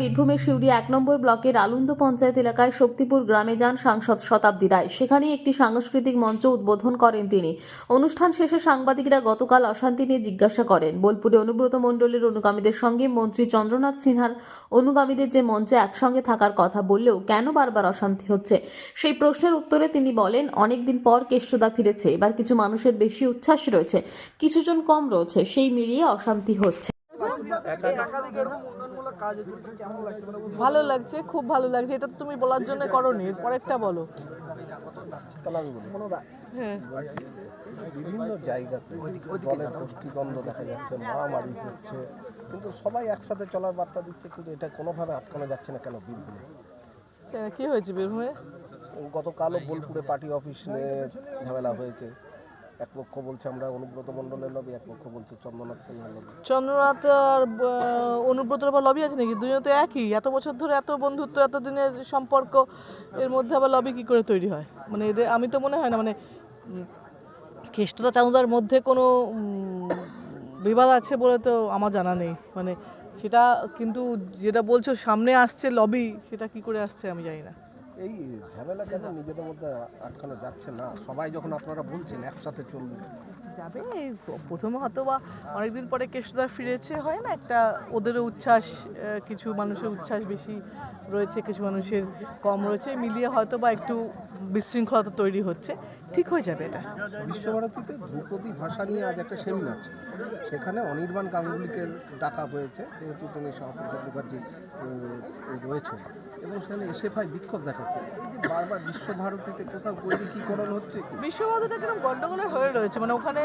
বীরভূমের সিউড়ি এক নম্বর ব্লকের আলন্দ পঞ্চায়েত এলাকায় শক্তিপুর গ্রামে যান সাংসদ শতাব্দী রায়। সেখানে একটি সাংস্কৃতিক মঞ্চ উদ্বোধন করেন তিনি। অনুষ্ঠান শেষে সাংবাদিকরা গতকাল অশান্তি নিয়ে জিজ্ঞাসা করেন। বোলপুরে অনুব্রত মণ্ডলের অনুগামীদের সঙ্গে মন্ত্রী চন্দ্রনাথ সিনহার অনুগামীদের যে মঞ্চে একসঙ্গে থাকার কথা বললেও কেন বারবার অশান্তি হচ্ছে? সেই প্রশ্নের উত্তরে তিনি বলেন, অনেকদিন পর কেষ্টদা ফিরেছে, এবার কিছু মানুষের বেশি উচ্ছ্বাস রয়েছে, কিছুজন কম রয়েছে, সেই মিলিয়ে অশান্তি হচ্ছে। ভালো লাগছে খুব ভালো লাগছে এটা তো তুমি বলার জন্য করনি পরেরটা বলো। হ্যাঁ। বিভিন্ন জায়গাতে দলের গোষ্ঠীদ্বন্দ্ব দেখা যাচ্ছে মারামারি হচ্ছে। কিন্তু সবাই একসাথে চলার বার্তা দিচ্ছে কিন্তু এটা কোনোভাবে আটকানো যাচ্ছে না কেন বীরভূমে? আচ্ছা, কি হয়েছে বীরভূমে? গতকালও বোলপুরে পার্টি অফিস নিয়ে ঝামেলা হয়েছে। এক পক্ষ বলছে আমরা, অনুব্রত মণ্ডলের লবি, এক পক্ষ বলছে চন্দ্রনাথ সিনহার লবি। চন্দ্রনাথ আর অনুব্রতর আবার লবি আছে নাকি? দুজন তো একই। এত বছর ধরে এত বন্ধুত্ব, এত দিনের সম্পর্ক, এর মধ্যে আবার লবি কি করে তৈরি হয়? মানে এদের, আমি তো মনে হয় না মানে কেষ্টদা চাঁদার মধ্যে কোনো বিবাদ আছে বলে তো আমার জানা নেই। মানে সেটা কিন্তু যেটা বলছো, সামনে আসছে লবি, সেটা কি করে আসছে আমি জানি না। এই ঝামেলা কেন নিজেদের মধ্যে আটকানো যাচ্ছে না। সবাই যখন আপনারা বলছেন একসাথে চলবে যাবে। প্রথমে হয়তো বা অনেকদিন পরে কেষ্টদা ফিরেছে হয় না? একটা ওদেরও উচ্ছ্বাস কিছু মানুষের উচ্ছ্বাস বেশি রয়েছে কিছু মানুষের কম রয়েছে। মিলিয়ে হয়তো বা একটু বিশৃঙ্খলতা তৈরি হচ্ছে। ঠিক হয়ে যাবে এটা। বিশ্বভারতীতে ধ্রুপদী ভাষা নিয়ে আজ একটা সেমিনার সেখানে অনির্বাণ গাঙ্গুলিকে ডাকা হয়েছে যেহেতু তিনি সরস্বতী মুখার্জি রয়েছে এবং সেখানে এসে ভাই বিক্ষোভ দেখাচ্ছে। বারবার বিশ্বভারতীতে কোথাও বৈদিকীকরণ হচ্ছে? কি? বিশ্বভারতীটা কীরকম গন্ডগোলের হয়ে রয়েছে। মানে ওখানে